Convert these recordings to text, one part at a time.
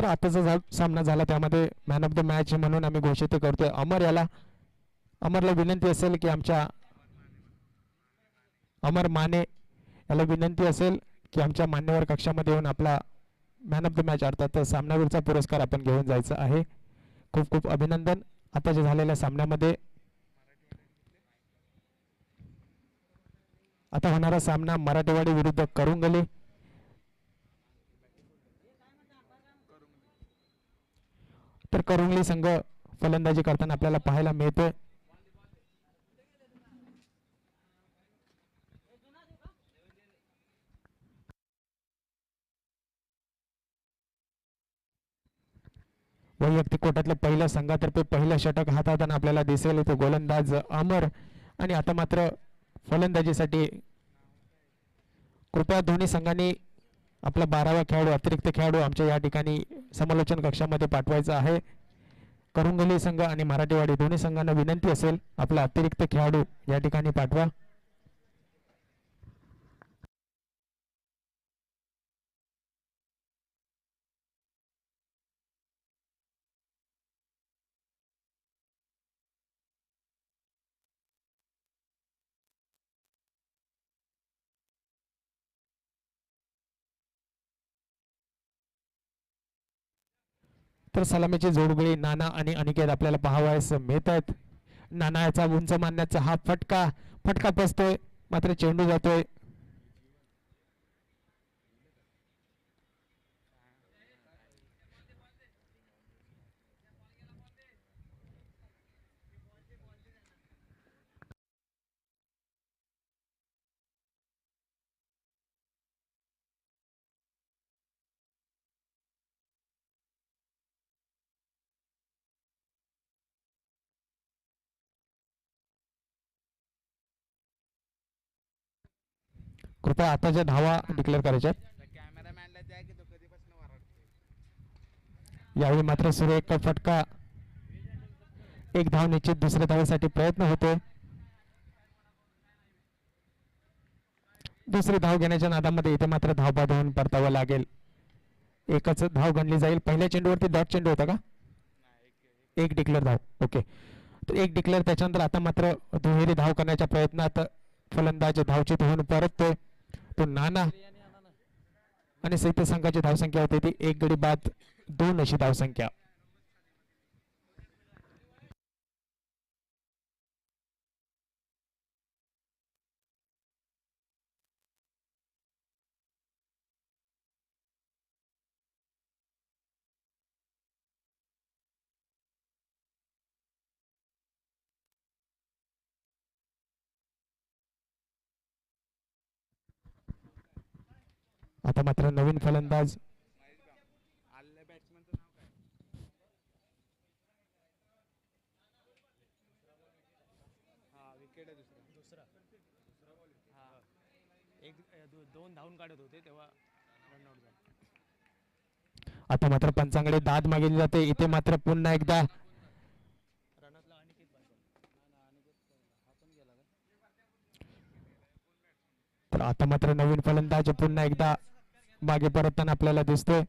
तर आताचा झा सामना झाला. त्यामध्ये मॅन ऑफ द मॅच म्हणून आम्ही घोषित करतोय. अमर याला अमरला विनंती असेल की आमच्या अमर माने याला विनंती असेल की आमच्या मान्यवर कक्षामध्ये येऊन आपला मॅन ऑफ द मॅच अर्थात सामनावीरचा पुरस्कार आपण घेऊन जायचा आहे. खूप खूप अभिनंदन. आताच्या झालेल्या सामन्यामध्ये आता होणारा सामना मराठेवाडी विरुद्ध करुंगले. तर करुंगली संघ फलंदाजी करताना आपल्याला पाहायला मिळतोय. वैयक्तिक कोटातलं पहिलं संघातर्फे पहिलं षटक हाताळताना आपल्याला दिसेल इथे गोलंदाज अमर. आणि आता मात्र फलंदाजीसाठी कृपया दोन्ही संघांनी आपला बारावा खेळाडू अतिरिक्त खेळाडू आमच्या या ठिकाणी समालोचन कक्षामध्ये पाठवायचा आहे. करुंगली संघ आणि मराठीवाडी दोन्ही संघांना विनंती असेल आपला अतिरिक्त खेळाडू या ठिकाणी पाठवा. तर सलामीची जोडगळी नाना आणि अनिकेत आपल्याला पाहावयास मिळत आहेत नाना याचा उंच मानण्याचा हा फटका फटका पसतोय मात्र चेंडू जातोय. कृपया आताच्या धावा डिक्लेअर करायच्या आहेत. कॅमेरामॅनला की तो यावेळी मात्र सुरेख फटका. एक धाव निश्चित दुसऱ्या धावेसाठी प्रयत्न होते दुसरी धाव घेण्याच्या नादामध्ये इथे मात्र धाव बाद होऊन परतावं लागेल. एकच धाव गणली जाईल. पहिल्या चेंडूवरती डॉट चेंडू होता का? एक एक डिक्लेअर धाव. ओके तर एक डिक्लेअर त्याच्यानंतर आता मात्र दुहेरी धाव करण्याच्या प्रयत्नात फलंदाज धावचित होऊन परततोय. तो नाना आणि संयुक्त संघाची धावसंख्या होती ती एक गडी बाद दोन अशी धावसंख्या. आता मात्र नवीन फलंदाज. आलेल्या बॅट्समॅनचं नाव काय हा विकेट आहे दुसरा. दुसरा. हा. एक अ, दो- दोन धावून काढत होते तेव्हा आता मात्र पंचांकडे दाद मागितली जाते. इथे मात्र पुन्हा एकदा तर आता मात्र नवीन फलंदाज पुन्हा एकदा मागे परतताना आपल्याला दिसतोय.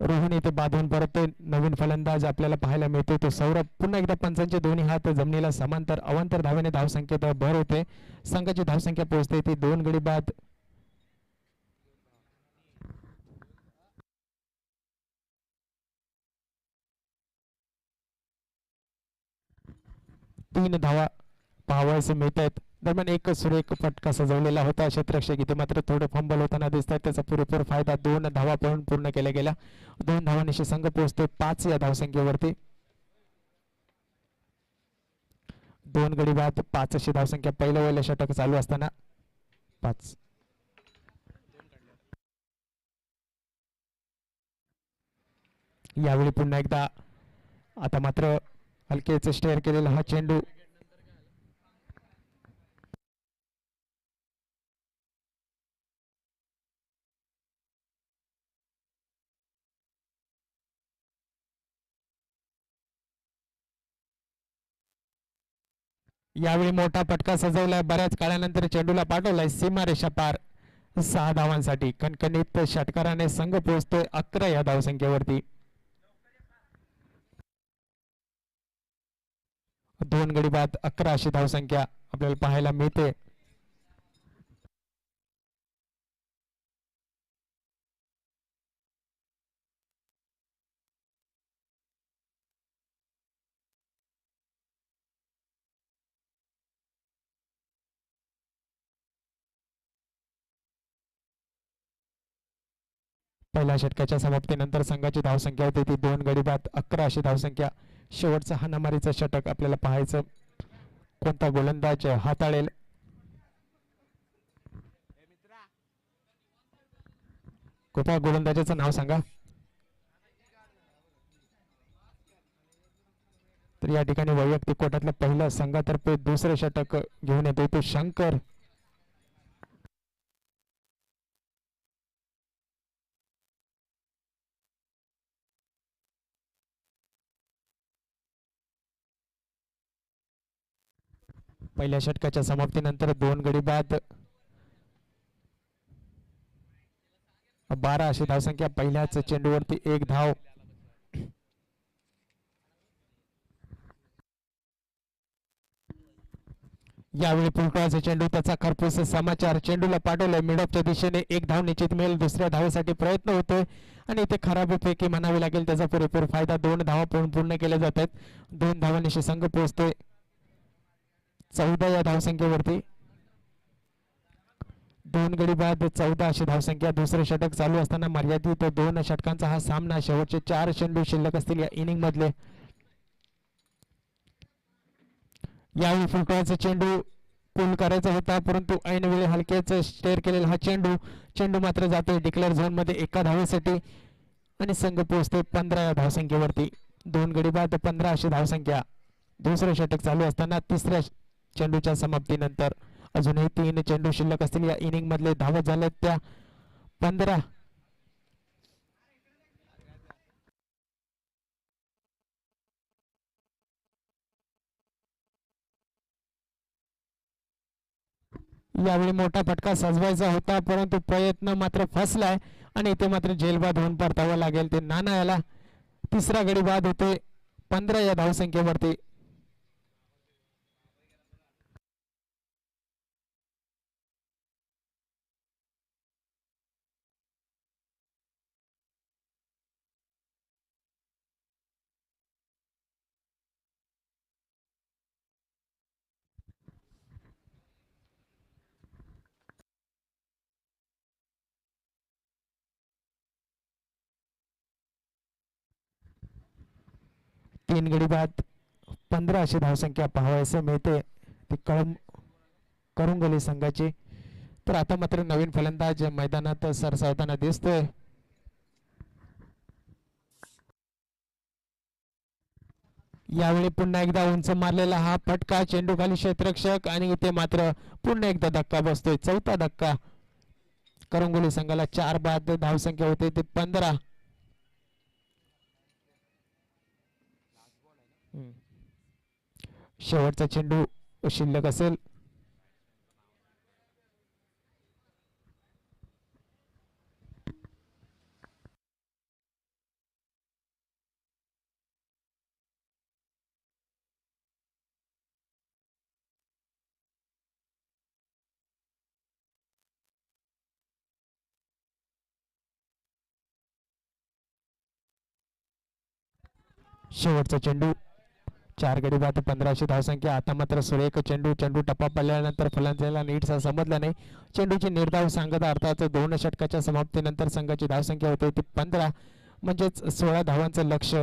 रोहन इथे परत ते नवीन फलंदाज आपल्याला पाहायला मिळते. तो सौरभ पुन्हा एकदा पंचांचे दोन्ही हात जमिनीला समांतर अवांतर धावेने धावसंख्येत भर होते. संघाची धावसंख्या पोहोचते. ती दोन गडी बाद. तीन धावा पाहावायचे मिळत आहेत दरम्यान एक सुरेख फटका सजवलेला होता. क्षेत्ररक्षक इथे मात्र थोडं फंबल होताना दिसतात त्याचा पुरेपूर फायदा दोन धावा पळून पूर्ण केला गेला दोन धावांशी संघ पोहोचतो पाच या धावसंख्येवरती. दोन गडी बाद पाच अशी धावसंख्या. पहिल्या वेळेला षटक चालू असताना पाच. यावेळी पुन्हा एकदा आता मात्र हलकेच स्टेअर केलेला हा चेंडू यावेळी मोठा फटका सजवलाय. बऱ्याच काळानंतर चेंडूला पाठवलाय सीमारेषा पार सहा धावांसाठी कणकणीत षटकाराने संघ पोहोचतोय अकरा या धावसंख्येवरती. दोन गडी बाद अकरा अशी धावसंख्या आपल्याला पाहायला मिळते. पहिल्या षटकाच्या समाप्तीनंतर संघाची धावसंख्या होती. ती दोन गडी बाद अकरा अशी धावसंख्या. शेवटचा हाणामारीचं षटक आपल्याला पाहायचं. कोणता गोलंदाज हाताळेल? कृपया गोलंदाजाचं नाव सांगा? तर या ठिकाणी वैयक्तिक कोटातलं पहिलं संघातर्फे दुसरे षटक घेऊन येतो तो शंकर. पहिल्या षटकाच्या समाप्तीनंतर दोन गडी बाद. बारा अशी धावसंख्या पहिल्याच चेंडूवरती एक धाव. यावेळी पुलटवाचा चेंडू त्याचा खरपूस समाचार चेंडूला पाठवलाय मिडॉपच्या दिशेने एक धाव निश्चित मिळेल. दुसऱ्या धावेसाठी प्रयत्न होतोय. आणि इथे खराब पैकी म्हणावी लागेल त्याचा पुरेपूर फायदा. दोन धावा पूर्ण पूर्ण केल्या जातात. दोन धावांनिशी संघ पोहोचतोय. चौदा या धावसंख्येवरती. दोन गडी बाद चौदा अशी धावसंख्या. दुसरे षटक चालू असताना मर्यादित दोन षटकांचा हा सामना शेवटचे चार चेंडू शिल्लक असतील या इनिंग मधले यावेळी फुलटॉचा चेंडू पूल करायचा होता परंतु ऐनवेळी हलक्याच स्टेअर केलेला हा चेंडू चेंडू मात्र जातो डिक्लेअर झोनमध्ये एका धावेसाठी आणि संघ पोहोचते पंधरा या धावसंख्येवरती. दोन गडी बाद पंधरा अशी धावसंख्या. दुसरं षटक चालू असताना तिसऱ्या चेंडूच्या समाप्तीनंतर अजूनही तीन चेंडू शिल्लक असतील. या इनिंग मधले धावत झालेत त्या पंधरा. यावेळी मोठा फटका सजवायचा होता परंतु प्रयत्न मात्र फसलाय आणि इथे मात्र जेलबाद होऊन परतावं लागेल ते नाना याला. तिसरा गडी बाद होते पंधरा या धावसंख्येवरती. तीन गडी बाद पंधरा अशी धावसंख्या पाहावयास मिळते. ती कळम करुंगली संघाची. तर आता मात्र नवीन फलंदाज मैदानात सरसावताना दिसतोय. यावेळी पुन्हा एकदा उंच मारलेला हा फटका चेंडू खाली आणि इथे मात्र पुन्हा एकदा धक्का बसतोय. चौथा धक्का. करंगोली संघाला चार बाद धावसंख्या होते. ते पंधरा. शेवटचा चेंडू शिल्लक असेल. शेवटचा चेंडू चार गडी बाद पंधराशे धावसंख्या. आता मात्र सुरेख चेंडू चेंडू टप्पा पडल्यानंतर फलंदाजाला नीटसा समजला नाही. चेंडूची निर्धाव सांगता अर्थात दोन षटकाच्या समाप्तीनंतर संघाची धावसंख्या होती ती पंधरा. म्हणजेच सोळा धावांचं लक्ष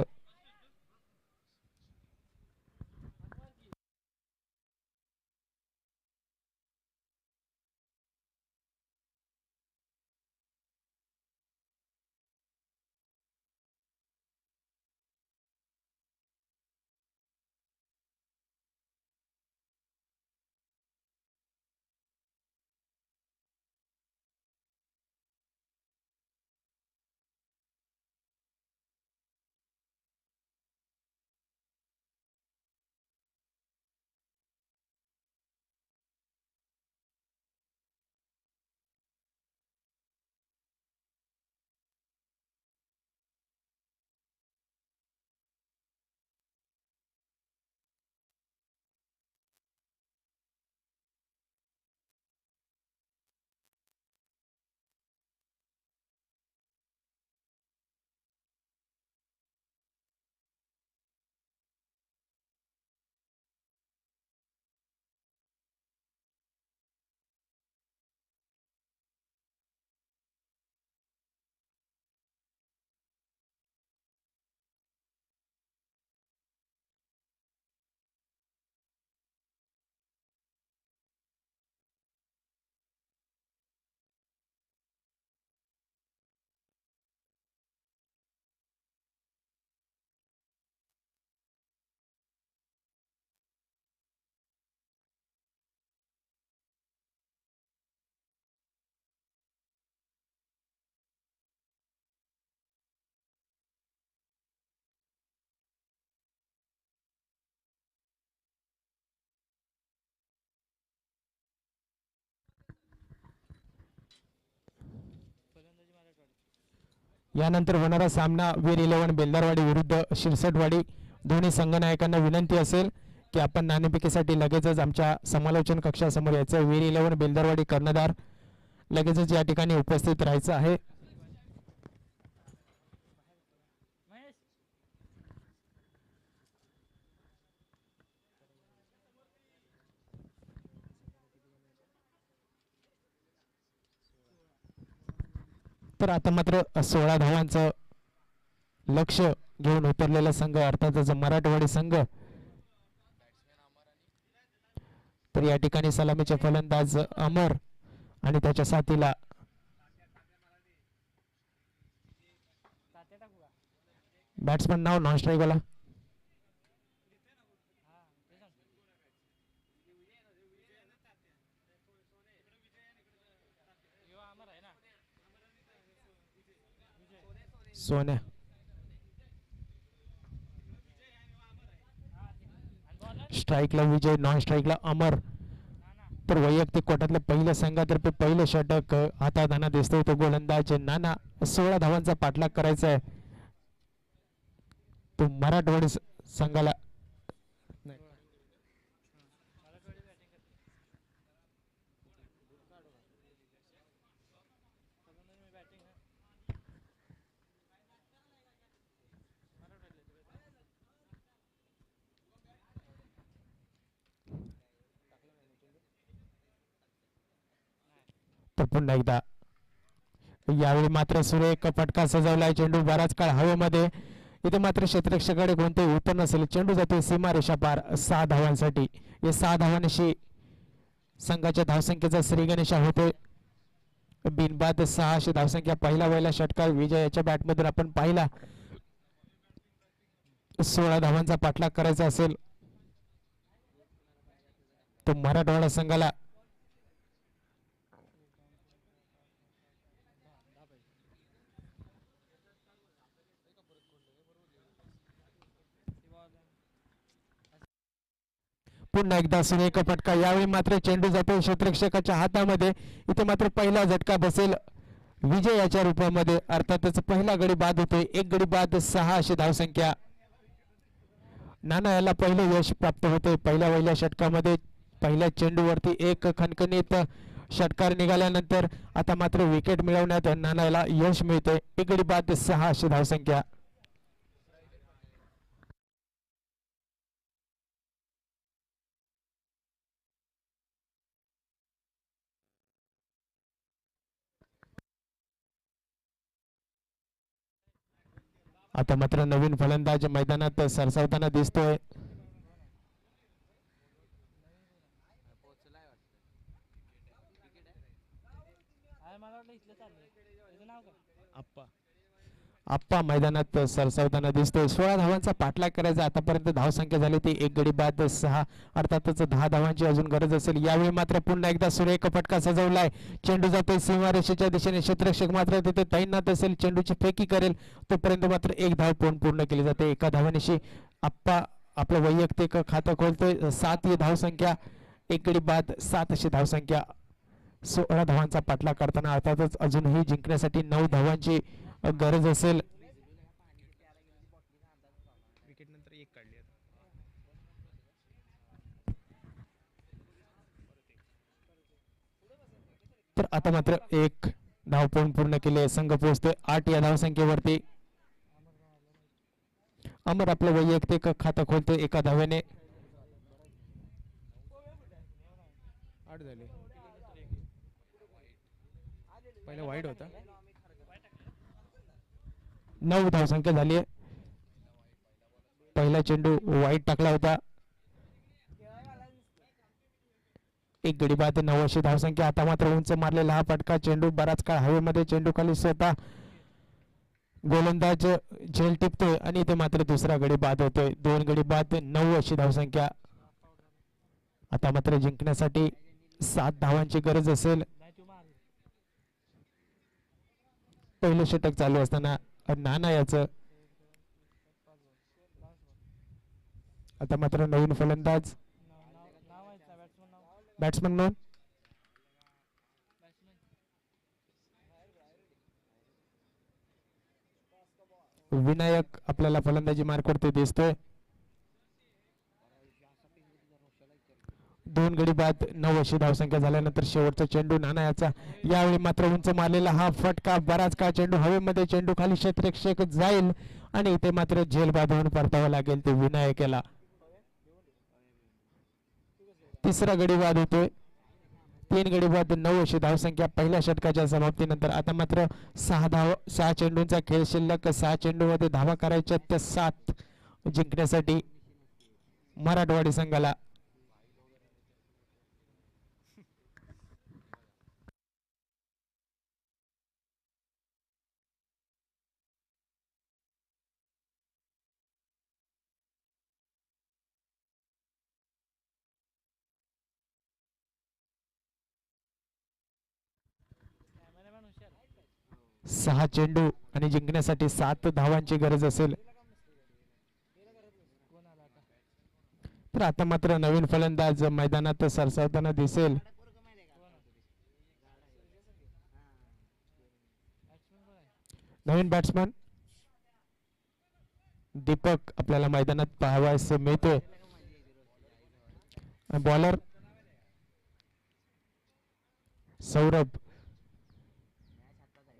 यानंतर होणारा सामना वीर इलेव्हन बेलदारवाडी विरुद्ध शिरसटवाडी. दोन्ही संघनायकांना विनंती असेल की आपण नाणेफेकीसाठी लगेचच आमच्या समालोचन कक्षासमोर यायचं वीर इलेव्हन बेलदारवाडी कर्णधार लगेचच या ठिकाणी उपस्थित राहायचं आहे. तर आता मात्र सोळा धावांचं लक्ष घेऊन उतरलेला संघ अर्थातच मराठवाडी संघ. तर या ठिकाणी सलामीचे फलंदाज अमर आणि त्याच्या साथीला बॅट्समन नाव नॉन स्ट्राईकवाला सोन्या स्ट्राईकला विजय नॉन स्ट्राईकला अमर। तर वैयक्तिक कोटातलं पहिलं संघातर्फे पहिलं षटक आता हाताळताना दिसतोय तो गोलंदाज नाना सोळा धावांचा पाठलाग करायचा आहे तो मराठवाडी संघाला तर पुन्हा एकदा. यावेळी मात्र सुरेख फटका सजवलाय चेंडू. बराच काळ हवेमध्ये. इथे मात्र क्षेत्रक्षकडे कोणतेही उत्तर नसेल. चेंडू जातोय सीमारेषा पार. सहा धावांसाठी. या सहा धावांशी संघाच्या धावसंख्येचा श्रीगणेशा होतोय. बिनबाद सहाशे धावसंख्या. पहिला वहिला षटकार विजय. याच्या बॅटमधून आपण पाहिला. सोळा धावांचा पाठलाग करायचा असेल तो मराठवाडा संघाला पुन्हा एकदा सुरेख फटका. यावेळी मात्र चेंडू जातो क्षेत्रक्षकाच्या हातामध्ये. इथे मात्र पहिला झटका बसेल विजयाच्या रूपामध्ये. अर्थातच पहिला गडी बाद होते एक गडी बाद सहा अशी धावसंख्या. नाना याला पहिले यश प्राप्त होते पहिल्या पहिल्या षटकामध्ये पहिल्या चेंडूवरती एक खणखणीत षटकार निघाल्यानंतर आता मात्र विकेट मिळवण्यात नाना याला यश मिळते एक गडी बाद सहा अशी धावसंख्या. आता मात्र नवीन फलंदाज मैदानात सरसावताना दिसतोय. आप्पा. आप्पा मैदानात सरसावताना दिसतोय. सोळा धावांचा पाठलाग करायचा. आतापर्यंत धावसंख्या झाली ती एक गडी बाद सहा. अर्थातच दहा धावांची अजून गरज असेल. यावेळी मात्र पुन्हा एकदा सुरेख फटका सजवलाय. चेंडू जातोय सीमारेषेच्या दिशेने. क्षेत्रक्षक मात्र तिथे तैनात असेल. चेंडूची फेकी करेल. तोपर्यंत मात्र एक धाव पूर्ण पूर्ण केली जाते. एका धावानिशी आप्पा आपलं वैयक्तिक खातं खोलतोय. सात ही धावसंख्या एक गडी बाद सात अशी धावसंख्या सोळा धावांचा पाठलाग करताना अर्थातच अजूनही जिंकण्यासाठी नऊ धावांची गरज असेल. तर आता मात्र एक धाव पूर्ण पूर्ण केली संघ पोहोचतोय आठ या धावसंख्येवरती. अमर आपलं वैयक्तिक खातं खोलतोय एका धाव्याने. आठ झाले. पहिला वाईट होता. नऊ धावसंख्या झाली आहे. पहिला चेंडू वाईट टाकला होता. एक गडी बाद नऊ अशी धावसंख्या. आता मात्र उंच मारलेला हा फटका. चेंडू बराच काळ हवेमध्ये चेंडू खाली स्वतः गोलंदाज झेल टिपतोय आणि इथे मात्र दुसरा गडी बाद होतोय. दोन गडी बाद नऊ अशी धावसंख्या. आता मात्र जिंकण्यासाठी सात धावांची गरज असेल. पहिलं षटक चालू असताना नाना याचं. आता मात्र नवीन फलंदाज. बॅट्समन म्हणून विनायक आपल्याला फलंदाजी मार्कवरती दिसतोय. दोन गडी बाद नऊ अशी धावसंख्या झाल्यानंतर शेवटचा चेंडू नाना याचा यावेळी मात्र उंच मारलेला हा फटका बराच काळ चेंडू हवेमध्ये चेंडू खाली क्षेत्रक्षेक जाईल आणि इथे मात्र झेल बाद होऊन परतावं लागेल ते विनायकाला. तिसरा गडी बाद होतोय. तीन गडी बाद नऊ अशी धावसंख्या पहिल्या षटकाच्या समाप्तीनंतर. आता मात्र सहा धाव सहा चेंडूंचा खेळ शिल्लक सहा चेंडूमध्ये धावा करायच्या त्या सात जिंकण्यासाठी मराठवाडी संघाला सहा चेंडू आणि जिंकण्यासाठी सात धावांची गरज असेल. तर आता मात्र नवीन फलंदाज मैदानात सरसावताना दिसेल. नवीन बॅट्समन दीपक आपल्याला मैदानात पाहावयास मिळतोय. बॉलर सौरभ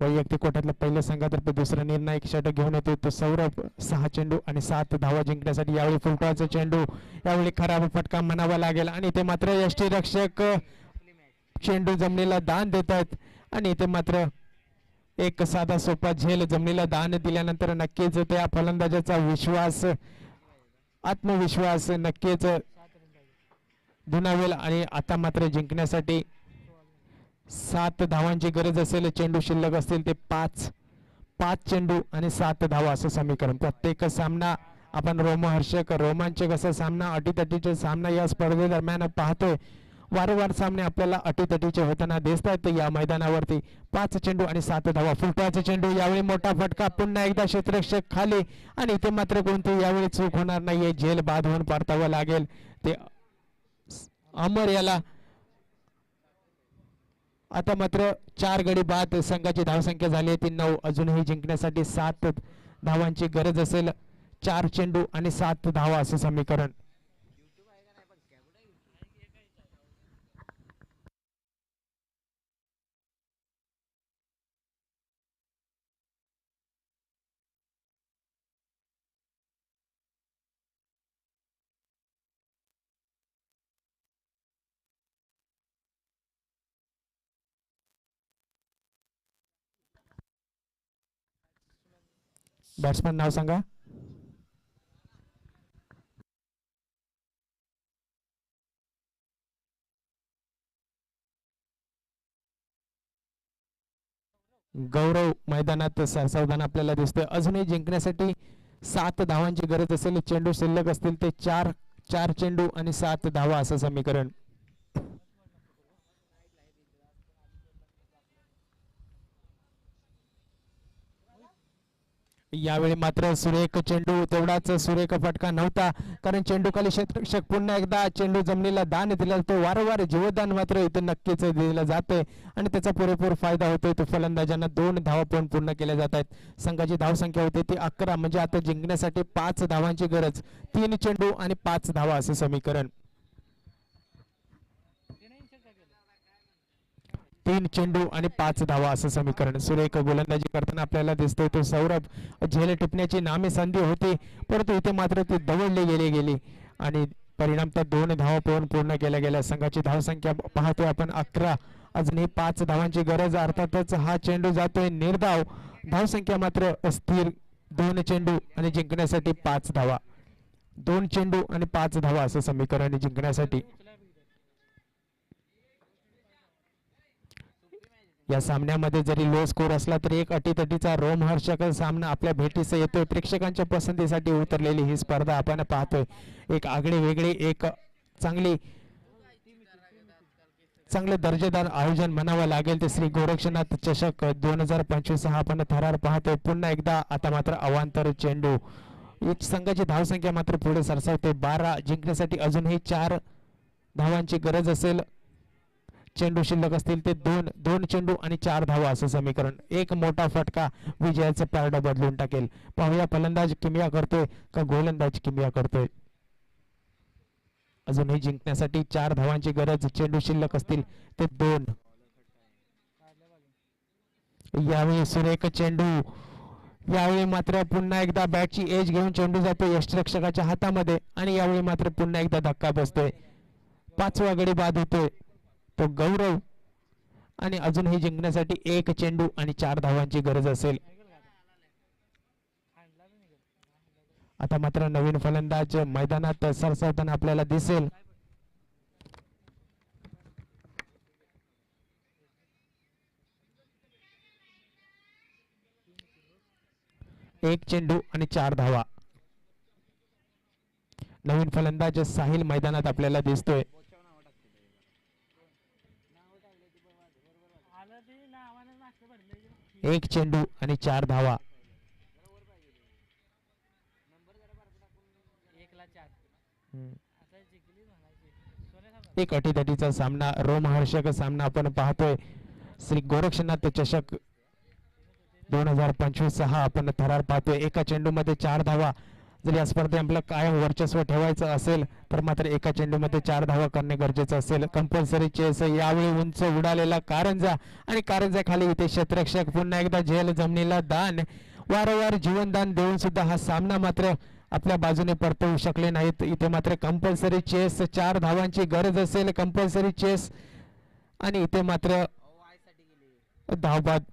वैयक्तिक कोट्यातला पहिल्या संघातर्फे दुसरा निर्णायक षटक घेऊन येतो तो सौरभ सहा चेंडू आणि सात धावा जिंकण्यासाठी यावेळी फुलटॉचा चेंडू यावेळी खराब फटका म्हणावा लागेल. आणि ते मात्र यष्टीरक्षक चेंडू जमिनीला दान देत आहेत. आणि ते मात्र एक साधा सोपा झेल जमिनीला दान दिल्यानंतर नक्कीच त्या फलंदाजाचा विश्वास आत्मविश्वास नक्कीच धुनावेल. आणि आता मात्र जिंकण्यासाठी सात धावांची गरज असेल चेंडू शिल्लक असतील ते पाच. पाच चेंडू आणि सात धावा असं समीकरण. प्रत्येक सामना आपण रोमहर्षक रोमांचक असा सामना अटीतटीचे सामना या स्पर्धेदरम्यान पाहतोय. वारंवार सामने आपल्याला अटीतटीचे होताना दिसत आहेत या मैदानावरती. पाच चेंडू आणि सात धावा. फुलटाचा चेंडू यावेळी मोठा फटका. पुन्हा एकदा क्षेत्ररक्षक खाली आणि इथे मात्र कोणती यावेळी चूक होणार नाहीये. झेल बाद होऊन परतावं लागेल. ते अमर याला आता मात्र चार गडी बाद संघाची धावसंख्या झाली आहे. ती नऊ अजूनही जिंकण्यासाठी सात धावांची गरज असेल. चार चेंडू आणि सात धावा असं समीकरण. बॅट्समॅन नाव सांगा. गौरव मैदानात सरसावधान आपल्याला दिसतोय. अजूनही जिंकण्यासाठी सात धावांची गरज असेल. चेंडू शिल्लक असतील ते चार चार चेंडू आणि सात धावा असं समीकरण. यावेळी मात्र सुरेख चेंडू तेवढाच सुरेख फटका नव्हता. कारण चेंडू खाली क्षेत्रक्षक पुन्हा एकदा चेंडू जमिनीला दान दिला तो वारंवार जीवदान मात्र इथे नक्कीच दिलं जाते आणि त्याचा पुरेपूर फायदा होतोय. तो फलंदाजांना दोन धावा पण पूर्ण केल्या जात आहेत. संघाची धावसंख्या होते ती अकरा. म्हणजे आता जिंकण्यासाठी पाच धावांची गरज. तीन चेंडू आणि पाच धावा असे समीकरण ते नाही इन्सर्ट का केलं तीन चेंडू आणि पाच धावा असं समीकरण. सुरेख गोलंदाजी करताना आपल्याला दिसतोय तो सौरभ झेल टिपण्याची नामे संधी होती परंतु इथे मात्र ते दवडले गेले गेली. आणि परिणाम त्या दोन धावा पळून पूर्ण केल्या गेल्या. संघाची धावसंख्या पाहतोय आपण अकरा. अजूनही पाच धावांची गरज अर्थातच हा चेंडू जातोय निर्धाव. धावसंख्या मात्र स्थिर दोन चेंडू आणि जिंकण्यासाठी पाच धावा. दोन चेंडू आणि पाच धावा असं समीकरण जिंकण्यासाठी. या सामन्यामध्ये जरी लो स्कोर असला तरी एक अटीतटीचा रोमहर्षक सामना आपल्या भेटीस येतोय. प्रेक्षकांच्या पसंतीसाठी उतरलेली ही स्पर्धा आपण पाहतोय. एक आगळी वेगळी एक चांगली चांगले दर्जेदार आयोजन म्हणावं लागेल ते श्री गोरक्षनाथ चषक दोन हजार पंचवीस हा आपण थरार पाहतोय. पुन्हा एकदा आता मात्र अवांतर चेंडू. एक संघाची धावसंख्या मात्र पुढे सरसावते. बारा जिंकण्यासाठी अजूनही चार धावांची गरज असेल. चेंडू शिल्लक असतील ते दोन दोन चेंडू आणि चार धावा असं समीकरण. एक मोठा फटका विजयाचं पारडं बदलून टाकेल. पाहूया फलंदाज किमया करतोय का गोलंदाज किमया करतोय? अजूनही जिंकण्यासाठी चार धावांची गरज चेंडू शिल्लक असतील ते दोन. यावेळी सुरेख चेंडू. यावेळी मात्र पुन्हा एकदा बॅटची एज घेऊन चेंडू जातो यष्टरक्षकाच्या हातामध्ये आणि यावेळी मात्र पुन्हा एकदा धक्का बसतोय. पाचवा गडी बाद होतोय. तो गौरव आणि अजूनही जिंकण्यासाठी एक चेंडू आणि चार धावांची गरज असेल. आता मात्र नवीन फलंदाज मैदानात सरसावताना आपल्याला दिसेल. एक चेंडू आणि चार धावा. नवीन फलंदाज साहिल मैदानात आपल्याला दिसतोय. एक चेंडू आणि चार धावा. एक अटीतटीचा सामना रोमहर्षक सामना आपण पाहतोय. श्री गोरक्षनाथ चषक दोन हजार पंचवीस सहा आपण थरार पाहतोय. एका चेंडूमध्ये चार धावा. जर या स्पर्धेत आपलं कायम वर्चस्व ठेवायचं असेल तर मात्र एका चेंडूमध्ये चार धावा करणे गरजेचं असेल. कंपल्सरी चेस यावेळी उंच उडालेला कारंजा आणि कारंजा खाली इथे क्षेत्ररक्षक. पुन्हा एकदा झेल जमिनीला दान. वारंवार जीवनदान देऊन सुद्धा हा सामना मात्र आपल्या बाजूने परतवू शकले नाहीत. इथे मात्र कंपल्सरी चेस चार धावांची गरज असेल. कंपल्सरी चेस आणि इथे मात्र धावबाद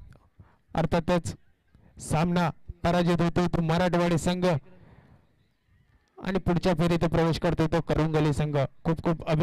अर्थातच सामना पराजित होतो तो मराठवाडी संघ आणि पुढच्या फेरीत प्रवेश करतो तो करुंगली संघ. खूप खूप अभिनंदन.